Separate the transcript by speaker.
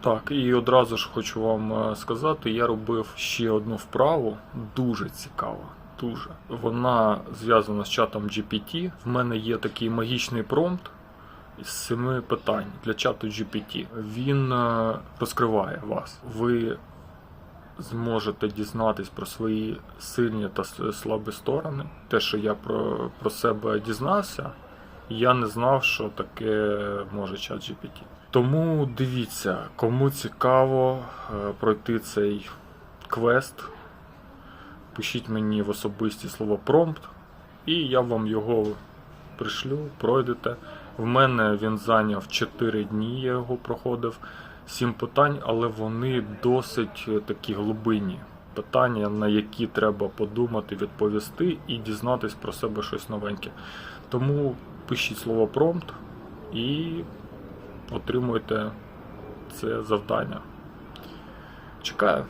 Speaker 1: Так, і одразу ж хочу вам е, сказати, я робив ще одну вправу, дуже цікава. Дуже. Вона зв'язана з чатом GPT. В мене є такий магічний промпт із семи питань для чату GPT. Він е, розкриває вас. Ви зможете дізнатись про свої сильні та слабі сторони. Те, що я про, про себе дізнався, я не знав, що таке може чат GPT. Тому дивіться, кому цікаво е, пройти цей квест, пишіть мені в особисті слово промпт, і я вам його пришлю, пройдете. В мене він зайняв 4 дні, я його проходив. 7 питань, але вони досить е, такі глибинні питання, на які треба подумати, відповісти і дізнатись про себе щось новеньке. Тому пишіть слово промпт і отримуйте це завдання. Чекаю.